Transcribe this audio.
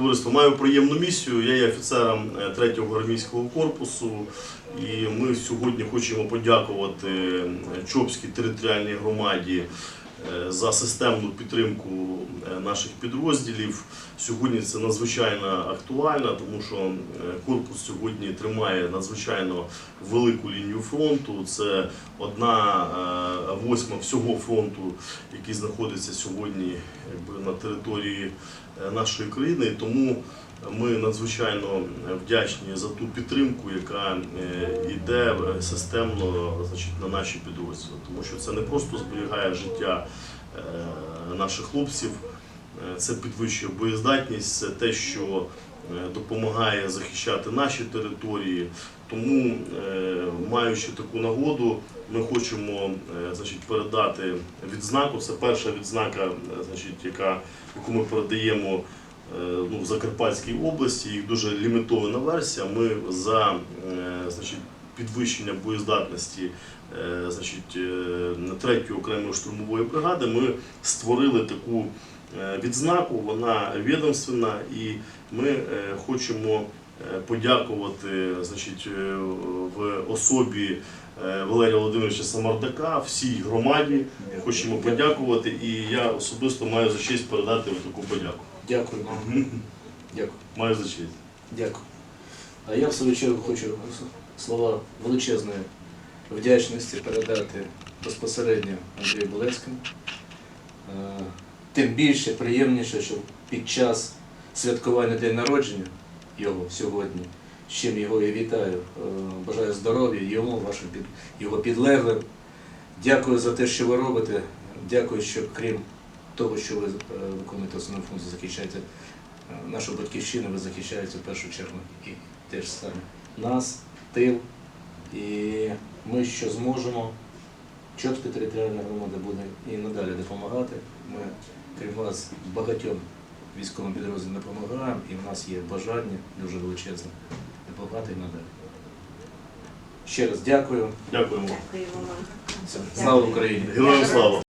Товариство, маю приємну місію. Я є офіцером 3-го армійського корпусу, і ми сьогодні хочемо подякувати е, Чопській територіальній громаді е, за системну підтримку е, наших підрозділів. Сьогодні це надзвичайно актуально, тому що е, корпус сьогодні тримає надзвичайно велику лінію фронту. Це одна е, восьма всього фронту, який знаходиться сьогодні якби, на території е, нашої країни. Тому ми надзвичайно вдячні за ту підтримку, яка е, йде е, системно значить, на наші підрозділи, тому що це не просто зберігає життя наших хлопців, це підвищує боєздатність, це те, що допомагає захищати наші території. Тому, маючи таку нагоду, ми хочемо е, значить, передати відзнаку. Це перша відзнака, е, значить, яка, яку ми передаємо е, ну, в Закарпатській області. Їх дуже лімітована версія. Ми за значить, підвищення боєздатності значить, третьої окремої штурмової бригади ми створили таку відзнаку. Вона відомственна, і ми хочемо подякувати значить, е, в особі е, Валерія Володимировича Самардака, всій громаді. Хочемо подякувати, і я особисто маю за честь передати таку подяку. Дякую вам. Дякую. Маю за честь. Дякую. А я в свою чергу хочу слова величезної вдячності передати безпосередньо Андрію Болецькому. Е, Тим більше приємніше, що під час святкування день народження його сьогодні, з чим його і вітаю, е, бажаю здоров'я йому, вашим під, його підлеглим. Дякую за те, що ви робите. Дякую, що крім того, що ви е, виконуєте основну функцію, захищаєте е, нашу батьківщину, ви захищаєте в першу чергу і теж саме нас, тил. І ми що зможемо, Чопська територіальна громада буде і надалі допомагати. Ми, крім вас, багатьом військовим підрозділам допомагаємо, і в нас є бажання дуже величезне допомагати і надалі. Ще раз дякую. Дякуємо. Дякуємо. вам. Слава Україні! Героям слава!